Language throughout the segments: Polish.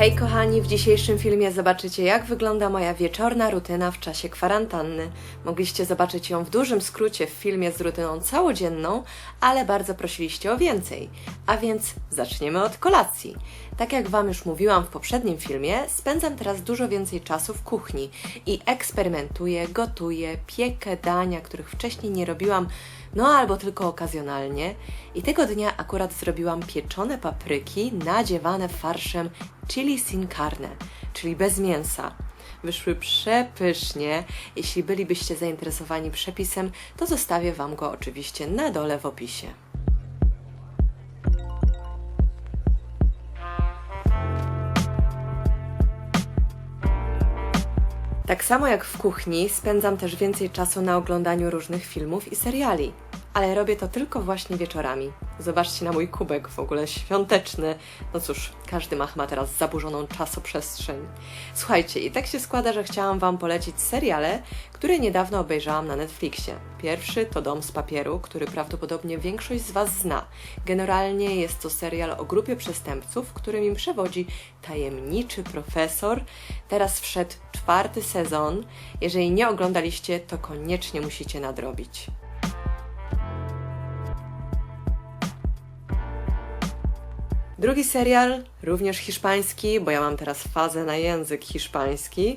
Hej kochani, w dzisiejszym filmie zobaczycie jak wygląda moja wieczorna rutyna w czasie kwarantanny. Mogliście zobaczyć ją w dużym skrócie w filmie z rutyną całodzienną, ale bardzo prosiliście o więcej. A więc zaczniemy od kolacji. Tak jak Wam już mówiłam w poprzednim filmie, spędzam teraz dużo więcej czasu w kuchni i eksperymentuję, gotuję, piekę dania, których wcześniej nie robiłam no albo tylko okazjonalnie. I tego dnia akurat zrobiłam pieczone papryki nadziewane farszem chili sin carne, czyli bez mięsa. Wyszły przepysznie. Jeśli bylibyście zainteresowani przepisem, to zostawię Wam go oczywiście na dole w opisie. Tak samo jak w kuchni, spędzam też więcej czasu na oglądaniu różnych filmów i seriali. Ale robię to tylko właśnie wieczorami. Zobaczcie na mój kubek, w ogóle świąteczny. No cóż, każdy ma teraz zaburzoną czasoprzestrzeń. Słuchajcie, i tak się składa, że chciałam Wam polecić seriale, które niedawno obejrzałam na Netflixie. Pierwszy to Dom z papieru, który prawdopodobnie większość z Was zna. Generalnie jest to serial o grupie przestępców, którym im przewodzi tajemniczy profesor. Teraz wszedł czwarty sezon. Jeżeli nie oglądaliście, to koniecznie musicie nadrobić. Drugi serial, również hiszpański, bo ja mam teraz fazę na język hiszpański,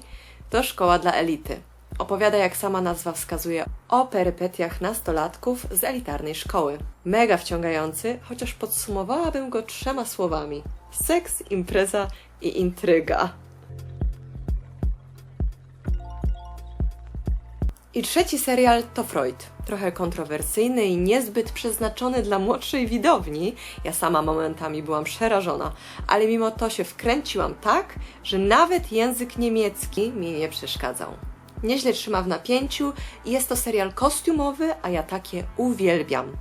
to Szkoła dla Elity. Opowiada, jak sama nazwa wskazuje, o perypetiach nastolatków z elitarnej szkoły. Mega wciągający, chociaż podsumowałabym go trzema słowami: seks, impreza i intryga. I trzeci serial to Freud. Trochę kontrowersyjny i niezbyt przeznaczony dla młodszej widowni. Ja sama momentami byłam przerażona, ale mimo to się wkręciłam tak, że nawet język niemiecki mi nie przeszkadzał. Nieźle trzyma w napięciu i jest to serial kostiumowy, a ja takie uwielbiam.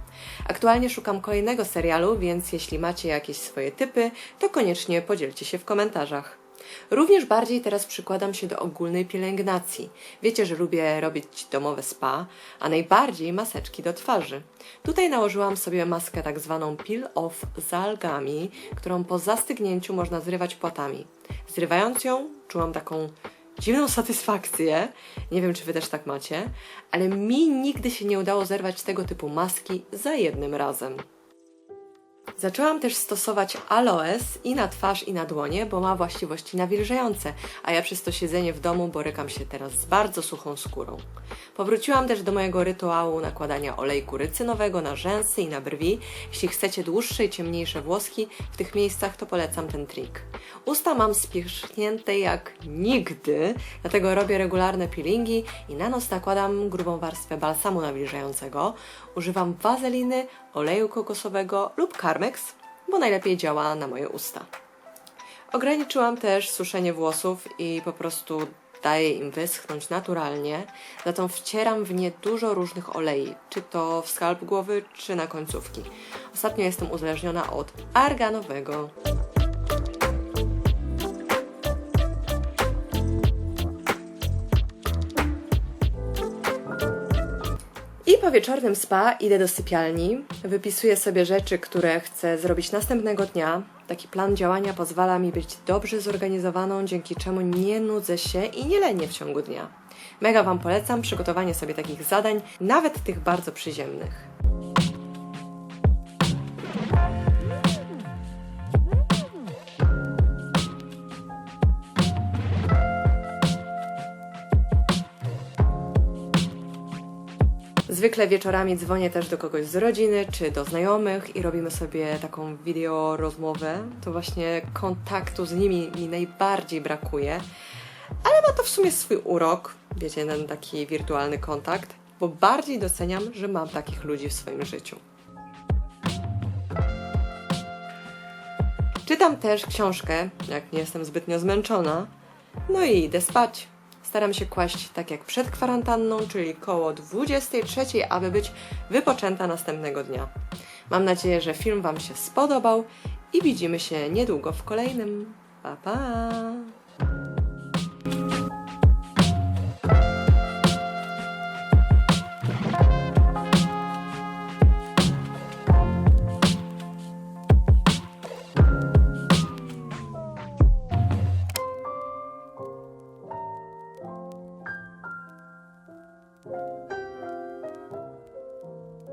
Aktualnie szukam kolejnego serialu, więc jeśli macie jakieś swoje typy, to koniecznie podzielcie się w komentarzach. Również bardziej teraz przykładam się do ogólnej pielęgnacji. Wiecie, że lubię robić domowe spa, a najbardziej maseczki do twarzy. Tutaj nałożyłam sobie maskę tak zwaną peel off z algami, którą po zastygnięciu można zrywać płatami. Zrywając ją, czułam taką dziwną satysfakcję. Nie wiem, czy wy też tak macie, ale mi nigdy się nie udało zerwać tego typu maski za jednym razem. Zaczęłam też stosować aloes i na twarz, i na dłonie, bo ma właściwości nawilżające, a ja przez to siedzenie w domu borykam się teraz z bardzo suchą skórą. Powróciłam też do mojego rytuału nakładania olejku rycynowego na rzęsy i na brwi. Jeśli chcecie dłuższe i ciemniejsze włoski w tych miejscach, to polecam ten trik. Usta mam spierzchnięte jak nigdy, dlatego robię regularne peelingi i na nos nakładam grubą warstwę balsamu nawilżającego. Używam wazeliny, oleju kokosowego lub Bo najlepiej działa na moje usta. Ograniczyłam też suszenie włosów i po prostu daję im wyschnąć naturalnie, zatem wcieram w nie dużo różnych olei, czy to w skalp głowy, czy na końcówki. Ostatnio jestem uzależniona od arganowego. Po wieczornym spa idę do sypialni, wypisuję sobie rzeczy, które chcę zrobić następnego dnia. Taki plan działania pozwala mi być dobrze zorganizowaną, dzięki czemu nie nudzę się i nie lenię w ciągu dnia. Mega Wam polecam przygotowanie sobie takich zadań, nawet tych bardzo przyziemnych. Zwykle wieczorami dzwonię też do kogoś z rodziny czy do znajomych i robimy sobie taką wideo rozmowę. To właśnie kontaktu z nimi mi najbardziej brakuje. Ale ma to w sumie swój urok, wiecie, ten taki wirtualny kontakt, bo bardziej doceniam, że mam takich ludzi w swoim życiu. Czytam też książkę, jak nie jestem zbytnio zmęczona. No i idę spać. Staram się kłaść tak jak przed kwarantanną, czyli koło 23, aby być wypoczęta następnego dnia. Mam nadzieję, że film Wam się spodobał i widzimy się niedługo w kolejnym. Pa pa!